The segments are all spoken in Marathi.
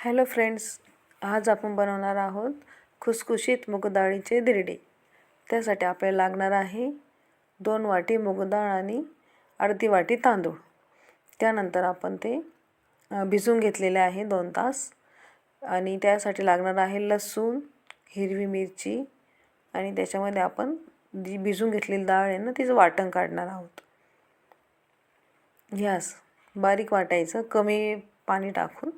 हॅलो फ्रेंड्स आज आपण बनवणार आहोत खुसखुशीत मुगडाळीचे दिरडे. त्यासाठी आपल्याला लागणार आहे दोन वाटी मुगडाळ आणि अर्धी वाटी तांदूळ. त्यानंतर आपण ते भिजून भिजवून घेतलेले आहे दोन तास. आणि त्यासाठी लागणार आहे लसूण हिरवी मिरची आणि त्याच्यामध्ये आपण जी भिजून घेतलेली डाळ आहे ना तिचं वाटण काढणार आहोत. घ्यास बारीक वाटायचं कमी पाणी टाकून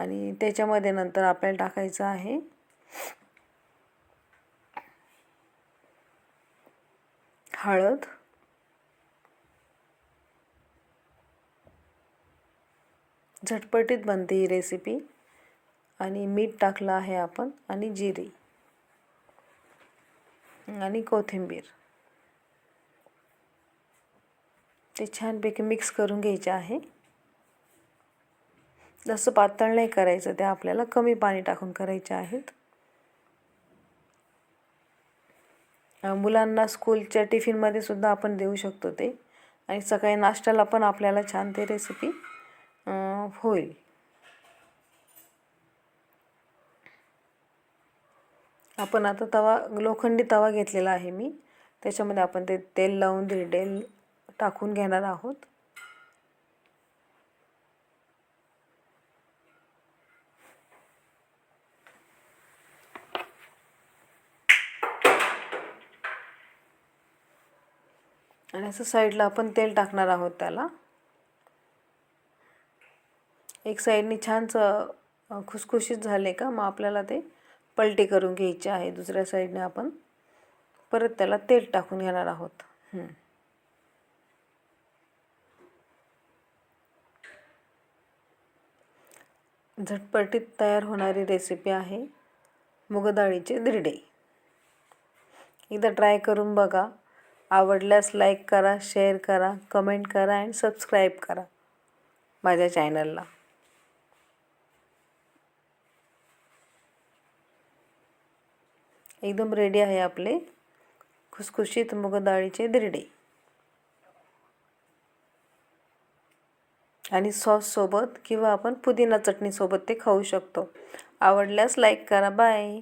आणि त्याच्यामध्ये नंतर आपल्याला टाकायचं आहे. हळद. झटपटीत बनते ही रेसिपी आणि मीठ टाकलं आहे आपण आणि जिरे. आणि कोथिंबीर. ते छानपैकी मिक्स करून घ्यायचे आहे. जसं पातळ नाही करायचं ते आपल्याला कमी पाणी टाकून करायचे आहेत. मुलांना स्कूलच्या टिफिनमध्ये सुद्धा आपण देऊ शकतो ते. आणि सकाळी नाश्त्याला पण आपल्याला छान ते रेसिपी होईल. आपण आता तवा लोखंडी तवा घेतलेला आहे मी. त्याच्यामध्ये आपण ते तेल लावून दिरडेल टाकून घेणार आहोत. आणि असं साईडला आपण तेल टाकणार आहोत त्याला. एक साईडने छानच खुसखुशीत झाले का मग आपल्याला ते पलटी करून घ्यायचे आहे. दुसऱ्या साईडने आपण परत त्याला तेल टाकून घेणार आहोत. झटपटीत तयार होणारी रेसिपी आहे मुगडाळीचे धिरडे. एकदा ट्राय करून बघा. आवडल्यास लाईक करा शेअर करा कमेंट करा अँड सबस्क्राईब करा माझ्या चॅनलला एकदम रेडी आहे आपले खुसखुशीत मुगडाळीचे दिरडे आणि सॉससोबत किंवा आपण पुदिना चटणीसोबत ते खाऊ शकतो. आवडल्यास लाईक करा. बाय